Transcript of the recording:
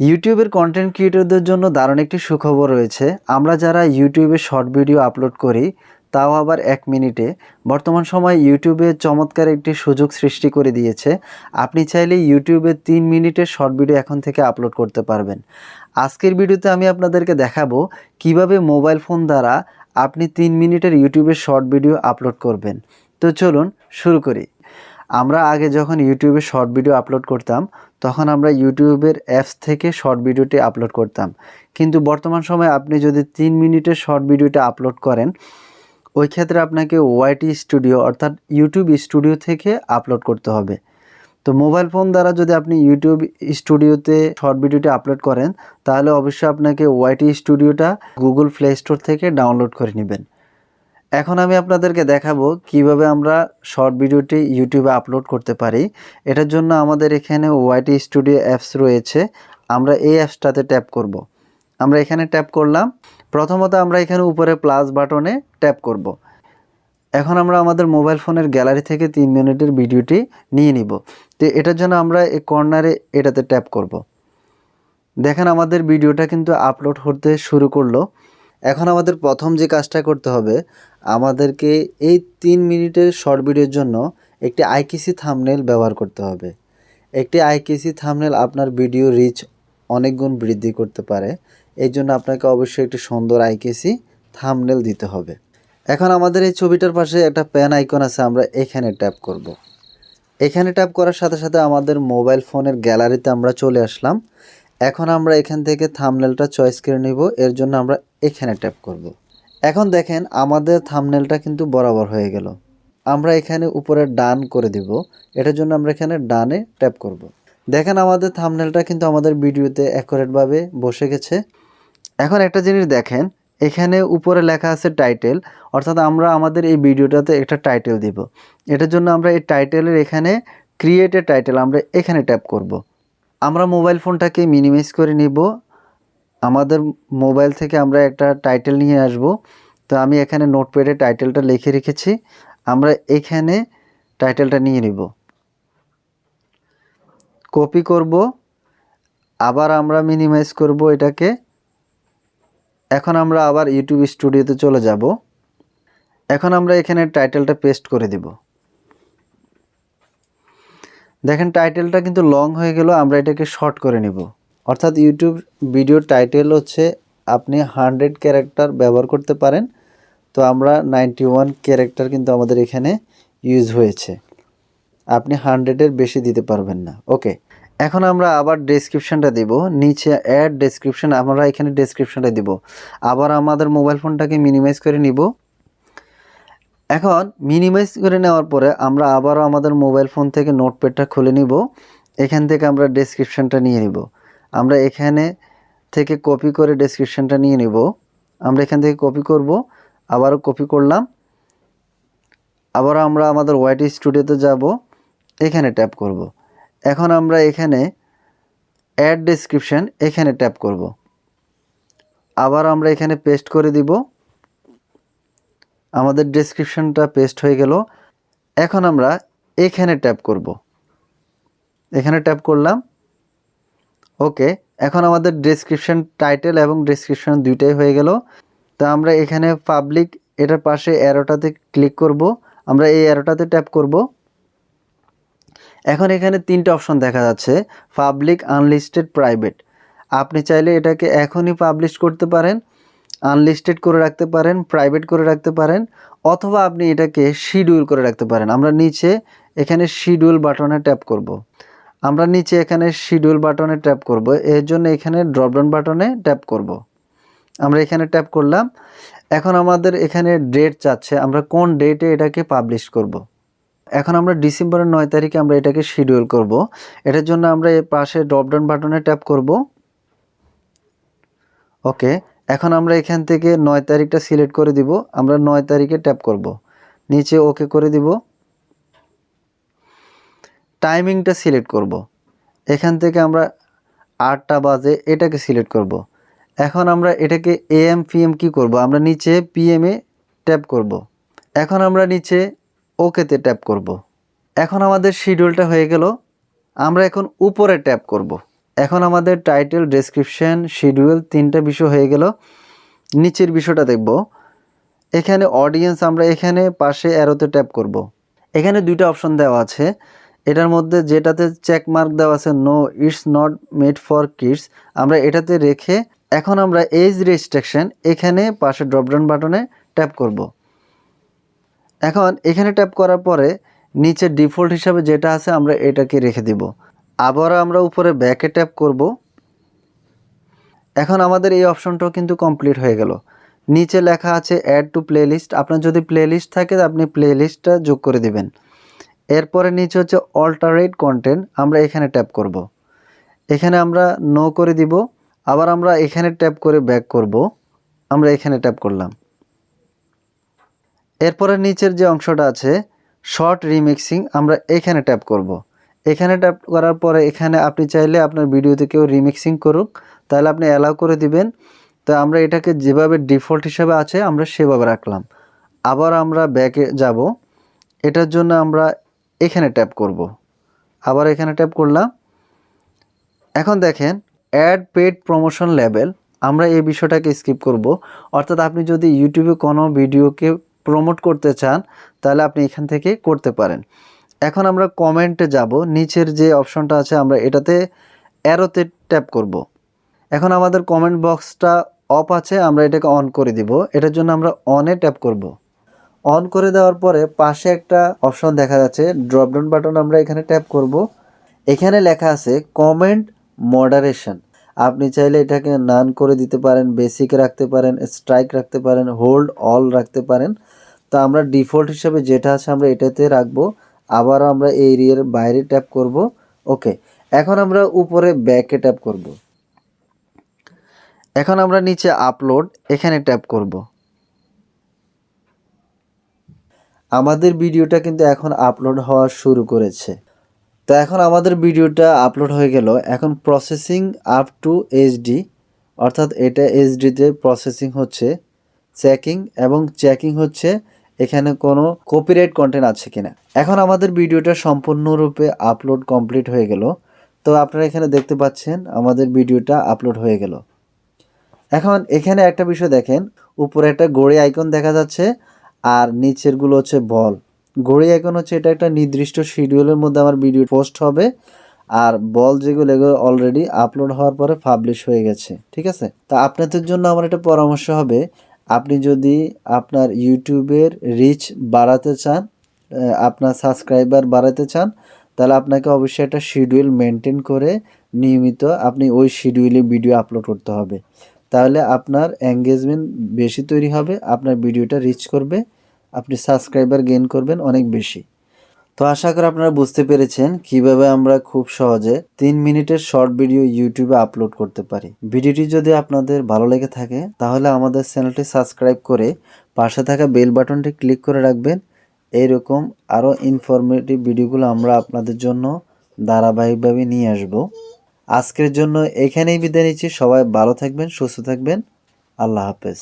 ইউটিউবের কন্টেন্ট ক্রিয়েটরদের জন্য দারুণ একটি সুখবর রয়েছে। আমরা যারা ইউটিউবে শর্ট ভিডিও আপলোড করি, তাও আবার এক মিনিটে। বর্তমান সময়ে ইউটিউবে চমৎকার একটি সুযোগ সৃষ্টি করে দিয়েছে। আপনি চাইলে ইউটিউবে তিন মিনিটের শর্ট ভিডিও এখন থেকে আপলোড করতে পারবেন। আজকের ভিডিওতে আমি আপনাদেরকে দেখাবো কীভাবে মোবাইল ফোন দ্বারা আপনি তিন মিনিটের ইউটিউবে শর্ট ভিডিও আপলোড করবেন। তো চলুন শুরু করি। আমরা আগে যখন ইউটিউবে শর্ট ভিডিও আপলোড করতাম তখন আমরা ইউটিউবের অ্যাপস থেকে শর্ট ভিডিওটি আপলোড করতাম। কিন্তু বর্তমান সময়ে আপনি যদি তিন মিনিটের শর্ট ভিডিওটা আপলোড করেন, ওই ক্ষেত্রে আপনাকে ওয়াইটি স্টুডিও অর্থাৎ ইউটিউব স্টুডিও থেকে আপলোড করতে হবে। তো মোবাইল ফোন দ্বারা যদি আপনি ইউটিউব স্টুডিওতে শর্ট ভিডিওটি আপলোড করেন, তাহলে অবশ্যই আপনাকে ওয়াইটি স্টুডিওটা গুগল প্লে স্টোর থেকে ডাউনলোড করে নেবেন। এখন আমি আপনাদেরকে দেখাবো কীভাবে আমরা শর্ট ভিডিওটি ইউটিউবে আপলোড করতে পারি এটার জন্য আমাদের এখানে ওয়াইটি স্টুডিও অ্যাপস রয়েছে আমরা এই অ্যাপসটাতে ট্যাপ করব। আমরা এখানে ট্যাপ করলাম প্রথমত আমরা এখানে উপরে প্লাস বাটনে ট্যাপ করব। এখন আমরা আমাদের মোবাইল ফোনের গ্যালারি থেকে তিন মিনিটের ভিডিওটি নিয়ে নিব তো এটার জন্য আমরা এই কর্নারে এটাতে ট্যাপ করব। দেখেন আমাদের ভিডিওটা কিন্তু আপলোড হতে শুরু করল এখন আমাদের প্রথম যে কাজটা করতে হবে, আমাদেরকে এই তিন মিনিটের শর্ট ভিডিওর জন্য একটি আইকিসি থামনেল ব্যবহার করতে হবে। একটি আইকিসি থামনেল আপনার ভিডিও রিচ অনেক গুণ বৃদ্ধি করতে পারে, এই জন্য আপনাকে অবশ্যই একটি সুন্দর আইকিসি থামনেল দিতে হবে। এখন আমাদের এই ছবিটার পাশে একটা প্যান আইকন আছে, আমরা এখানে ট্যাপ করব। এখানে ট্যাপ করার সাথে সাথে আমাদের মোবাইল ফোনের গ্যালারিতে আমরা চলে আসলাম। এখন আমরা এখান থেকে থামনেলটা চয়েস করে নিব, এর জন্য আমরা এখানে ট্যাপ করব। এখন দেখেন আমাদের থামনেলটা কিন্তু বরাবর হয়ে গেল আমরা এখানে উপরে ডান করে দিব, এটার জন্য আমরা এখানে ডানে ট্যাপ করব। দেখেন আমাদের থামনেলটা কিন্তু আমাদের ভিডিওতে অ্যাকুরেটভাবে বসে গেছে এখন একটা জিনিস দেখেন, এখানে উপরে লেখা আছে টাইটেল অর্থাৎ আমরা আমাদের এই ভিডিওটাতে একটা টাইটেল দিব এটার জন্য আমরা এই টাইটেলের এখানে ক্রিয়েট টাইটেল আমরা এখানে ট্যাপ করব। আমরা মোবাইল ফোনটাকে মিনিমাইজ করে নিব। আমাদের মোবাইল থেকে আমরা একটা টাইটেল নিয়ে আসব। তো আমি এখানে নোটপ্যাডে টাইটেলটা লিখে রেখেছি। আমরা এখানে টাইটেলটা নিয়ে নিব। কপি করব। আবার আমরা মিনিমাইজ করব এটাকে। এখন আমরা আবার ইউটিউব স্টুডিওতে চলে যাব। এখন আমরা এখানে টাইটেলটা পেস্ট করে দিব। দেখেন টাইটেলটা কিন্তু লং হয়ে গেল, আমরা এটাকে শর্ট করে নিব। অর্থাৎ ইউটিউব ভিডিও টাইটেল হচ্ছে, আপনি হান্ড্রেড ক্যারেক্টার ব্যবহার করতে পারেন। তো আমরা নাইনটি ওয়ান ক্যারেক্টার কিন্তু আমাদের এখানে ইউজ হয়েছে। আপনি হান্ড্রেডের বেশি দিতে পারবেন না। ওকে এখন আমরা আবার ডেসক্রিপশানটা দিব। নিচে অ্যাড ডেসক্রিপশন আমরা এখানে ডেসক্রিপশানটা দিব। আবার আমাদের মোবাইল ফোনটাকে মিনিমাইজ করে নিব। এখন মিনিমাইজ করে নেওয়ার পরে আমরা আবারও আমাদের মোবাইল ফোন থেকে নোটপ্যাডটা খুলে নিব। এখান থেকে আমরা ডেসক্রিপশানটা নিয়ে নিব। আমরা এখানে থেকে কপি করে ডেসক্রিপশানটা নিয়ে নিব। আমরা এখান থেকে কপি করব, আবারও কপি করলাম। আবারও আমরা আমাদের ওয়াইটি স্টুডিওতে যাব, এখানে ট্যাপ করব। এখন আমরা এখানে অ্যাড ডেসক্রিপশান এখানে ট্যাপ করব। আবার আমরা এখানে পেস্ট করে দিব। আমাদের ডেসক্রিপশানটা পেস্ট হয়ে গেল। এখন আমরা এখানে ট্যাপ করব। এখানে ট্যাপ করলাম। ওকে, এখন আমাদের ডেসক্রিপশন টাইটেল এবং ডেসক্রিপশন দুইটাই হয়ে গেল। তো আমরা এখানে পাবলিক এটার পাশে অ্যারোটাতে ক্লিক করব। আমরা এই অ্যারোটাতে ট্যাপ করব। এখন এখানে তিনটা অপশন দেখা যাচ্ছে। পাবলিক আনলিস্টেড প্রাইভেট আপনি চাইলে এটাকে এখনই পাবলিশ করতে পারেন। আনলিস্টেড করে রাখতে পারেন প্রাইভেট করে রাখতে পারেন, অথবা আপনি এটাকে শিডিউল করে রাখতে পারেন আমরা নিচে এখানে শিডিউল বাটনে ট্যাপ করব। আমরা নিচে এখানে শিডিউল বাটনে ট্যাপ করব এর জন্য এখানে ড্রপডাউন বাটনে ট্যাপ করব। আমরা এখানে ট্যাপ করলাম এখন আমাদের এখানে ডেট চাচ্ছে আমরা কোন ডেটে এটাকে পাবলিশ করব। এখন আমরা ডিসেম্বরের নয় তারিখে আমরা এটাকে শিডিউল করব। এটার জন্য আমরা পাশে ড্রপডাউন বাটনে ট্যাপ করব ওকে এখন আমরা এখান থেকে নয় তারিখটা সিলেক্ট করে দিব আমরা নয় তারিখে ট্যাপ করব। নিচে ওকে করে দিব টাইমিংটা সিলেক্ট করব। এখান থেকে আমরা আটটা বাজে এটাকে সিলেক্ট করব। এখন আমরা এটাকে এএম পিএম কি করব আমরা নিচে পিএমে ট্যাপ করব। এখন আমরা নিচে ওকেতে ট্যাপ করব। এখন আমাদের শিডিউলটা হয়ে গেল আমরা এখন উপরে ট্যাপ করব। এখন আমাদের টাইটেল ডেসক্রিপশন শিডিউল তিনটা বিষয় হয়ে গেল নিচের বিষয়টা দেখব এখানে অডিয়েন্স আমরা এখানে পাশে অ্যারোতে ট্যাপ করব। এখানে দুইটা অপশন দেওয়া আছে এটার মধ্যে যেটাতে চেক মার্ক দেওয়া আছে no it's not made for kids আমরা এটাতে রেখে এখন আমরা এজ রেস্ট্রিকশন এখানে পাশে ড্রপডাউন বাটনে ট্যাপ করব। এখন এখানে ট্যাপ করার পরে নিচে ডিফল্ট হিসাবে যেটা আছে আমরা এটাকে রেখে দিব আবার আমরা উপরে ব্যাকে ট্যাপ করব। এখন আমাদের এই অপশনটাও কিন্তু কমপ্লিট হয়ে গেল। নিচে লেখা আছে অ্যাড টু প্লেলিস্ট আপনার যদি প্লেলিস্ট থাকে আপনি প্লেলিস্টটা যোগ করে দিবেন। এরপরে নিচে হচ্ছে অল্টারেট কন্টেন্ট আমরা এখানে ট্যাপ করব। এখানে আমরা নো করে দিব। আবার আমরা এখানে ট্যাপ করে ব্যাক করব। আমরা এখানে ট্যাপ করলাম। এরপরে নিচের যে অংশটা আছে শর্ট রিমিক্সিং আমরা এখানে ট্যাপ করব। এখানে ট্যাপ করার পরে এখানে আপনি চাইলে আপনার ভিডিওতে কেউ রিমিক্সিং করুক। তাহলে আপনি অ্যালাউ করে দিবেন। তো আমরা এটাকে যেভাবে ডিফল্ট হিসাবে আছে, আমরা সেভাবে রাখলাম। আবার আমরা ব্যাকে যাব। এটার জন্য আমরা এখানে ট্যাপ করব। আবার এখানে ট্যাপ করলাম। এখন দেখেন অ্যাড পেড প্রমোশন লেভেল আমরা এই বিষয়টাকে স্কিপ করব। অর্থাৎ আপনি যদি ইউটিউবে কোনো ভিডিওকে প্রমোট করতে চান, তাহলে আপনি এখান থেকে করতে পারেন। এখন আমরা কমেন্টে যাব। নিচের যে অপশনটা আছে, আমরা এটাতে অ্যারোতে ট্যাপ করব। এখন আমাদের কমেন্ট বক্সটা অফ আছে, আমরা এটাকে অন করে দিব। এটার জন্য আমরা অনে ট্যাপ করব। অন করে দেওয়ার পরে পাশে একটা অপশন দেখা যাচ্ছে ড্রপডাউন বাটন আমরা এখানে ট্যাপ করব। এখানে লেখা আছে কমেন্ট মডারেশন আপনি চাইলে এটাকে নান করে দিতে পারেন বেসিক রাখতে পারেন স্ট্রাইক রাখতে পারেন হোল্ড অল রাখতে পারেন। তো আমরা ডিফল্ট হিসাবে যেটা আছে, আমরা এটাতে রাখব। আবারও আমরা এই এরিয়ার বাইরে ট্যাপ করব। ওকে, এখন আমরা উপরে ব্যাকে ট্যাপ করব। এখন আমরা নিচে আপলোড, এখানে ট্যাপ করব। আমাদের ভিডিওটা কিন্তু এখন আপলোড হওয়া শুরু করেছে। তো এখন আমাদের ভিডিওটা আপলোড হয়ে গেল। এখন প্রসেসিং আপ টু এইচডি অর্থাৎ এটা এইচডিতে প্রসেসিং হচ্ছে চেকিং এবং চেকিং হচ্ছে এখানে কোনো কপিরাইট কন্টেন্ট আছে কিনা। এখন আমাদের ভিডিওটা সম্পূর্ণরূপে আপলোড কমপ্লিট হয়ে গেল। তো আপনারা এখানে দেখতে পাচ্ছেন, আমাদের ভিডিওটা আপলোড হয়ে গেল। এখন এখানে একটা বিষয় দেখেন, উপরে একটা গড়ি আইকন দেখা যাচ্ছে, আর নিচেরগুলো হচ্ছে বল। ঘড়ি আইকন হচ্ছে এটা একটা নির্দিষ্ট শিডিউলের মধ্যে আমার ভিডিও পোস্ট হবে, আর বল যেগুলো এগুলো অলরেডি আপলোড হওয়ার পরে পাবলিশ হয়ে গেছে, ঠিক আছে? তা আপনাদের জন্য আমার একটা পরামর্শ হবে আপনি যদি আপনার ইউটিউবের রিচ বাড়াতে চান আপনার সাবস্ক্রাইবার বাড়াতে চান, তাহলে আপনাকে অবশ্যই একটা শিডিউল মেনটেন করে নিয়মিত আপনি ওই শিডিউলে ভিডিও আপলোড করতে হবে। তাহলে আপনার এঙ্গেজমেন্ট বেশি তৈরি হবে, আপনার ভিডিওটা রিচ করবে, আপনি সাবস্ক্রাইবার গেইন করবেন অনেক বেশি। তো আশা করি আপনারা বুঝতে পেরেছেন কীভাবে আমরা খুব সহজে তিন মিনিটের শর্ট ভিডিও ইউটিউবে আপলোড করতে পারি। ভিডিওটি যদি আপনাদের ভালো লেগে থাকে, তাহলে আমাদের চ্যানেলটি সাবস্ক্রাইব করে পাশে থাকা বেল বাটনটি ক্লিক করে রাখবেন। এইরকম আরও ইনফরমেটিভ ভিডিওগুলো আমরা আপনাদের জন্য ধারাবাহিকভাবে নিয়ে আসব। আজকের জন্য এখানেই বিদায় নিচ্ছি। সবাই ভালো থাকবেন, সুস্থ থাকবেন। আল্লাহ হাফেজ।